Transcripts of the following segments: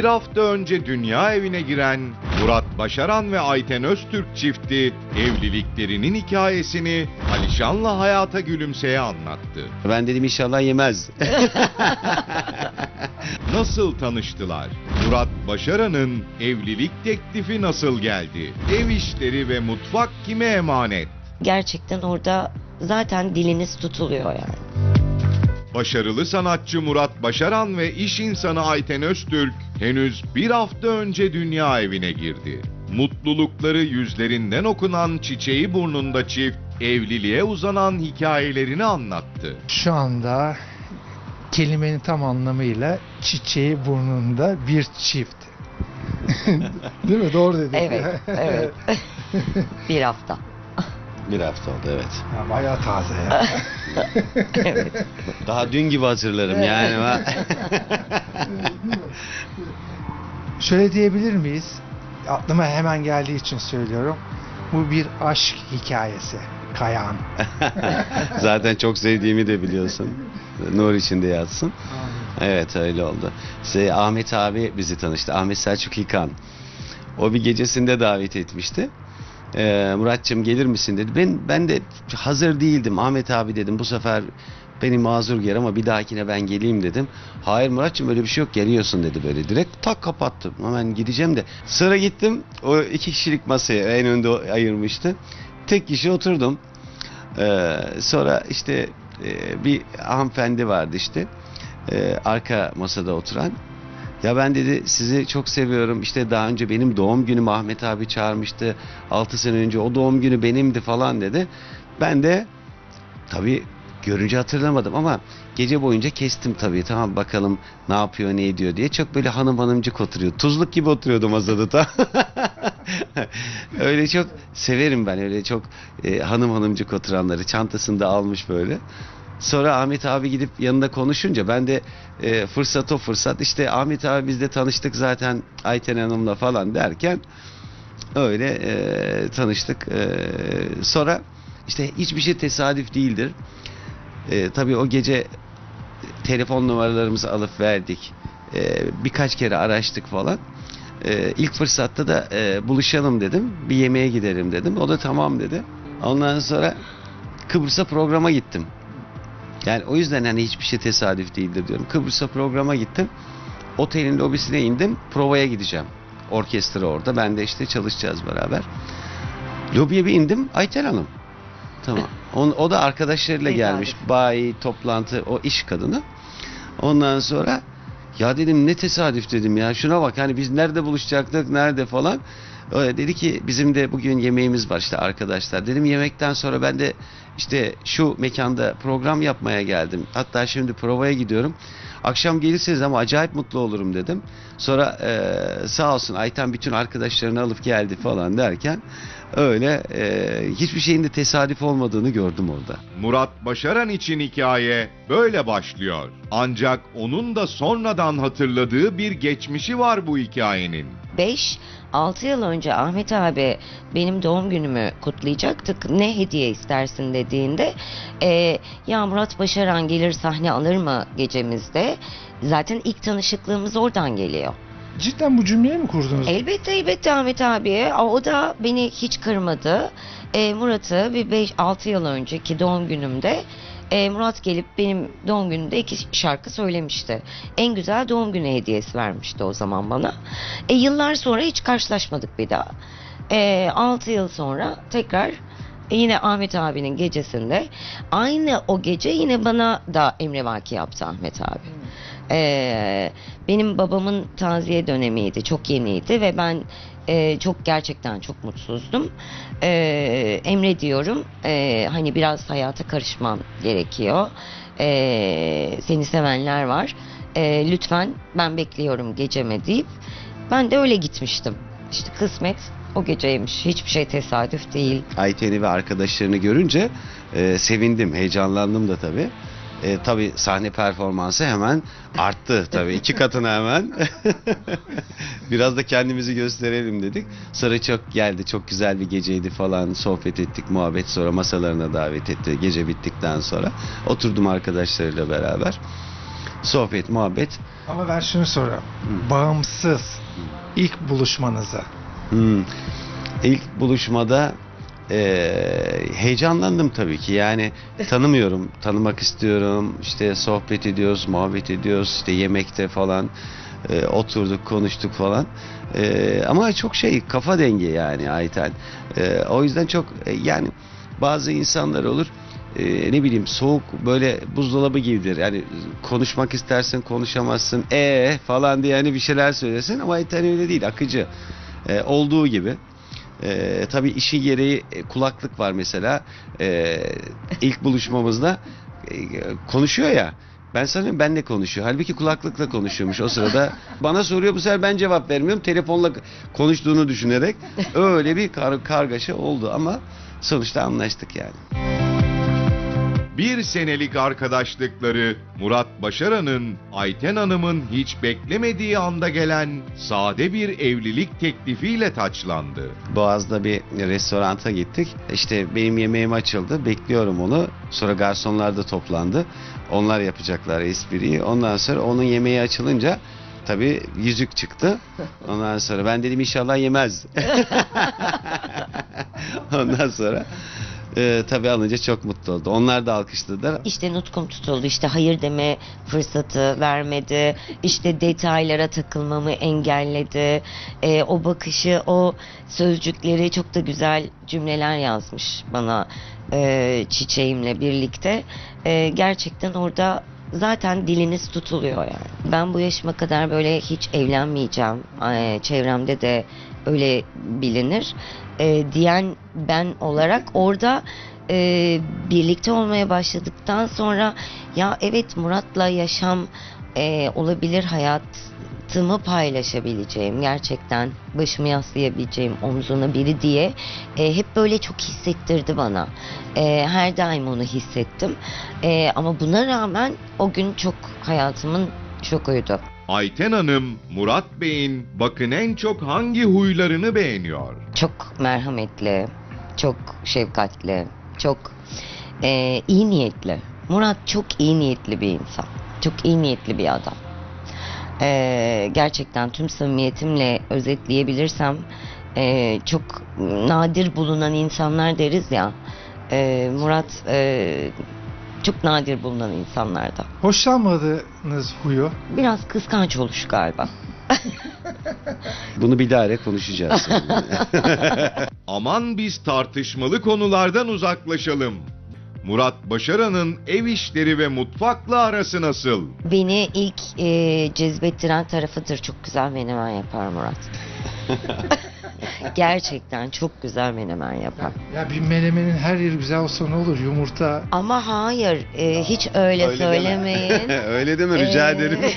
bir hafta önce dünya evine giren Murat Başaran ve Ayten Öztürk çifti evliliklerinin hikayesini Alişan'la hayata gülümseye anlattı. Ben dedim inşallah yemez. Nasıl tanıştılar? Murat Başaran'ın evlilik teklifi nasıl geldi? Ev işleri ve mutfak kime emanet? Gerçekten orada zaten diliniz tutuluyor yani. Başarılı sanatçı Murat Başaran ve iş insanı Ayten Öztürk henüz bir hafta önce dünya evine girdi. Mutlulukları yüzlerinden okunan çiçeği burnunda çift evliliğe uzanan hikayelerini anlattı. Şu anda kelimenin tam anlamıyla çiçeği burnunda bir çift. Değil mi? Doğru dedik. Evet, evet. bir hafta. Bir hafta oldu evet. Ya bayağı taze ya. Evet. Daha dün gibi hatırlarım yani. Şöyle diyebilir miyiz? Aklıma hemen geldiği için söylüyorum. Bu bir aşk hikayesi. Kayan. Zaten çok sevdiğimi de biliyorsun. Nur içinde yatsın. Evet öyle oldu. İşte Ahmet abi bizi tanıştı. Ahmet Selçuk İlkan. O bir gecesinde davet etmişti. Ee, Muratçım gelir misin dedi. Ben ben de hazır değildim. Ahmet abi dedim bu sefer beni mazur gör ama bir dahakine ben geleyim dedim. Hayır Muratçım öyle bir şey yok geliyorsun dedi böyle direkt. Tak kapattım. Hemen gideceğim de. Sonra gittim o iki kişilik masaya en önde ayırmıştı. Tek kişi oturdum. Ee, sonra işte e, bir hanımefendi vardı işte e, arka masada oturan. Ya ben dedi sizi çok seviyorum. İşte daha önce benim doğum günüm Ahmet abi çağırmıştı. 6 sene önce o doğum günü benimdi falan dedi. Ben de tabii görünce hatırlamadım ama gece boyunca kestim tabii. Tamam bakalım ne yapıyor ne ediyor diye. Çok böyle hanım hanımcık oturuyor. Tuzluk gibi oturuyordu masada da. öyle çok severim ben öyle çok e, hanım hanımcık oturanları. Çantasını da almış böyle. Sonra Ahmet abi gidip yanında konuşunca ben de e, fırsat o fırsat işte Ahmet abi bizle tanıştık zaten Ayten Hanım'la falan derken öyle e, tanıştık. E, sonra işte hiçbir şey tesadüf değildir. E, tabii o gece telefon numaralarımızı alıp verdik. E, birkaç kere araştık falan. E, ilk fırsatta da e, buluşalım dedim. Bir yemeğe gidelim dedim. O da tamam dedi. Ondan sonra Kıbrıs'a programa gittim. Yani o yüzden hani hiçbir şey tesadüf değildir diyorum. Kıbrıs'a programa gittim. Otelin lobisine indim. Provaya gideceğim. Orkestra orada. Ben de işte çalışacağız beraber. Lobiye bir indim. Ayten Hanım. Tamam. O, o da arkadaşlarıyla gelmiş. Bayi, toplantı, o iş kadını. Ondan sonra ya dedim ne tesadüf dedim ya. Şuna bak hani biz nerede buluşacaktık, nerede falan. Öyle dedi ki bizim de bugün yemeğimiz var işte arkadaşlar. Dedim yemekten sonra ben de işte şu mekanda program yapmaya geldim. Hatta şimdi provaya gidiyorum. Akşam gelirseniz ama acayip mutlu olurum dedim. Sonra eee, sağ olsun Ayten bütün arkadaşlarını alıp geldi falan derken öyle eee, hiçbir şeyin de tesadüf olmadığını gördüm orada. Murat Başaran için hikaye böyle başlıyor. Ancak onun da sonradan hatırladığı bir geçmişi var bu hikayenin. 5-6 yıl önce Ahmet abi benim doğum günümü kutlayacaktık. Ne hediye istersin dediğinde e, ya Murat Başaran gelir sahne alır mı gecemizde? Zaten ilk tanışıklığımız oradan geliyor. Cidden bu cümleyi mi kurdunuz? Elbette elbette Ahmet abi. O da beni hiç kırmadı. E, Murat'ı bir 5-6 yıl önceki doğum günümde e, Murat gelip benim doğum günümde iki şarkı söylemişti. En güzel doğum günü hediyesi vermişti o zaman bana. E, yıllar sonra hiç karşılaşmadık bir daha. E, 6 yıl sonra tekrar e, yine Ahmet abinin gecesinde aynı o gece yine bana da emrivaki yaptı Ahmet abi. Ee, benim babamın taziye dönemiydi. Çok yeniydi ve ben e, çok gerçekten çok mutsuzdum. Ee, emrediyorum. Ee, hani biraz hayata karışmam gerekiyor. Ee, seni sevenler var. Ee, lütfen ben bekliyorum geceme deyip ben de öyle gitmiştim. İşte kısmet o geceymiş. Hiçbir şey tesadüf değil. Ayten'i ve arkadaşlarını görünce e, sevindim, heyecanlandım da tabii. E, tabii sahne performansı hemen arttı tabii iki katına hemen. Biraz da kendimizi gösterelim dedik. Sonra çok geldi, çok güzel bir geceydi falan. Sohbet ettik, muhabbet sonra masalarına davet etti gece bittikten sonra. Oturdum arkadaşlarıyla beraber. Sohbet, muhabbet. Ama ben şunu soruyorum. Hı. Bağımsız ilk buluşmanıza. Hmm. İlk buluşmada eee, heyecanlandım tabii ki. Yani tanımıyorum, tanımak istiyorum. İşte sohbet ediyoruz, muhabbet ediyoruz. İşte yemekte falan eee, oturduk, konuştuk falan. Eee, ama çok şey kafa dengi yani Ayten. Eee, o yüzden çok e, yani bazı insanlar olur. eee, ne bileyim soğuk böyle buzdolabı gibidir. Yani konuşmak istersin konuşamazsın. E falan diye hani bir şeyler söylesin ama Ayten öyle değil akıcı. Ee, olduğu gibi. Ee, tabii işi gereği e, kulaklık var mesela. Ee, ilk buluşmamızda e, konuşuyor ya. Ben sanıyorum benle konuşuyor. Halbuki kulaklıkla konuşuyormuş o sırada. Bana soruyor bu sefer ben cevap vermiyorum. Telefonla konuştuğunu düşünerek öyle bir kar- kargaşa oldu ama sonuçta anlaştık yani. Bir senelik arkadaşlıkları Murat Başaran'ın Ayten Hanım'ın hiç beklemediği anda gelen sade bir evlilik teklifiyle taçlandı. Boğaz'da bir restoranta gittik. İşte benim yemeğim açıldı. Bekliyorum onu. Sonra garsonlar da toplandı. Onlar yapacaklar espriyi. Ondan sonra onun yemeği açılınca tabii yüzük çıktı. Ondan sonra ben dedim inşallah yemez. Ondan sonra e, tabii alınca çok mutlu oldu. Onlar da alkışladılar. İşte nutkum tutuldu. İşte hayır deme fırsatı vermedi. İşte detaylara takılmamı engelledi. Ee, o bakışı, o sözcükleri çok da güzel cümleler yazmış bana e, çiçeğimle birlikte. E, gerçekten orada zaten diliniz tutuluyor yani. Ben bu yaşıma kadar böyle hiç evlenmeyeceğim. E, çevremde de öyle bilinir. E, diyen ben olarak orada e, birlikte olmaya başladıktan sonra ya evet Murat'la yaşam e, olabilir hayatımı paylaşabileceğim gerçekten başımı yaslayabileceğim omzuna biri diye e, hep böyle çok hissettirdi bana E, her daim onu hissettim E, ama buna rağmen o gün çok hayatımın şokuydu. Ayten Hanım, Murat Bey'in bakın en çok hangi huylarını beğeniyor? çok merhametli, çok şefkatli, çok eee, iyi niyetli. Murat çok iyi niyetli bir insan. Çok iyi niyetli bir adam. Eee, gerçekten tüm samimiyetimle özetleyebilirsem eee, çok nadir bulunan insanlar deriz ya. eee, Murat eee, çok nadir bulunan insanlardan. Hoşlanmadığınız huyu. Biraz kıskanç oluş galiba. Bunu bir ara konuşacağız. Aman biz tartışmalı konulardan uzaklaşalım. Murat Başaran'ın ev işleri ve mutfakla arası nasıl? Beni ilk e, cezbettiren tarafıdır. Çok güzel menemen yapar Murat. Gerçekten çok güzel menemen yapar. Ya bir menemenin her yeri güzel olsa ne olur? Yumurta. Ama hayır, e, hiç öyle, Öyle deme. söylemeyin. Öyle deme rica Ee, ederim.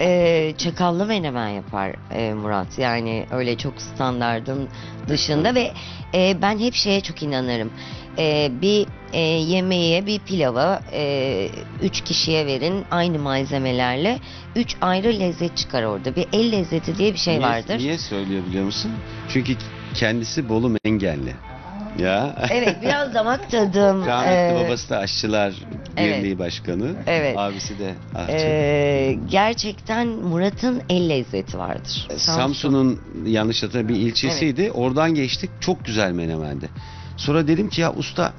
e, çakallı menemen yapar e, Murat. Yani öyle çok standardın dışında ve e, ben hep şeye çok inanırım. E, bir e, yemeğe, bir pilava e, üç kişiye verin aynı malzemelerle. Üç ayrı lezzet çıkar orada. Bir el lezzeti diye bir şey Niye- vardır. Niye söylüyor biliyor musun? Çünkü kendisi Bolu Mengenli. Ya. Evet, biraz damak tadım. Rahmetli e, babası da Aşçılar evet. Birliği Başkanı. Evet. Abisi de e, gerçekten Murat'ın el lezzeti vardır. Samsun'un yanlış hatırlamıyorum bir ilçesiydi. Oradan geçtik. Çok güzel menemendi. Sonra dedim ki ya usta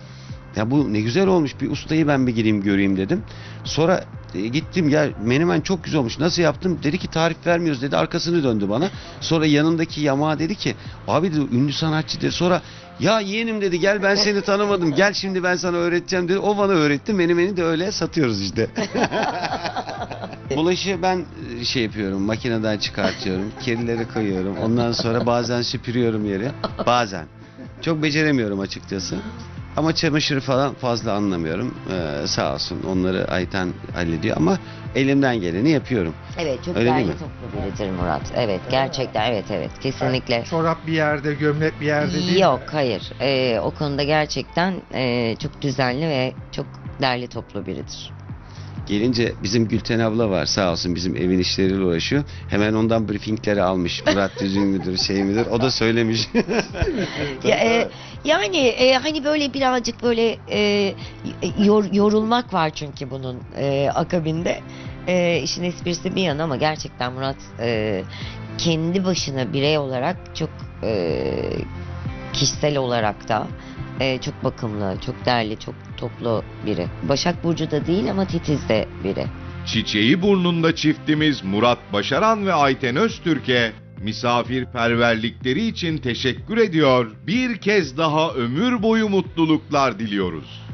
ya bu ne güzel olmuş. Bir ustayı ben bir gireyim göreyim dedim. Sonra e, gittim ya menemen çok güzel olmuş. Nasıl yaptım? Dedi ki tarif vermiyoruz dedi. Arkasını döndü bana. Sonra yanındaki yamağa dedi ki abi dedi ünlü sanatçı dedi. Sonra ya yeğenim dedi gel ben seni tanımadım. Gel şimdi ben sana öğreteceğim dedi. O bana öğretti. Menemeni de öyle satıyoruz işte. Bulaşı ben e, şey yapıyorum, makineden çıkartıyorum, kirileri koyuyorum. Ondan sonra bazen süpürüyorum yeri. Bazen. Çok beceremiyorum açıkçası. Ama çamaşırı falan fazla anlamıyorum. Ee, sağ olsun onları Ayten hallediyor ama elimden geleni yapıyorum. Evet çok Öyle değil değerli mi? toplu biridir Murat. Evet gerçekten evet evet kesinlikle. Çorap bir yerde, gömlek bir yerde değil. Yok hayır Ee, o konuda gerçekten e, çok düzenli ve çok derli toplu biridir. Gelince bizim Gülten abla var sağ olsun bizim evin işleriyle uğraşıyor. Hemen ondan briefingleri almış. Murat Düzgün müdür şey midir o da söylemiş. Ya, e, yani e, hani böyle birazcık böyle e, yor- yorulmak var çünkü bunun e, akabinde. e, işin esprisi bir yana ama gerçekten Murat e, kendi başına birey olarak çok e, kişisel olarak da e, çok bakımlı, çok değerli, çok toplu biri. Başak Burcu da değil ama titiz de biri. Çiçeği burnunda çiftimiz Murat Başaran ve Ayten Öztürk'e misafirperverlikleri için teşekkür ediyor. Bir kez daha ömür boyu mutluluklar diliyoruz.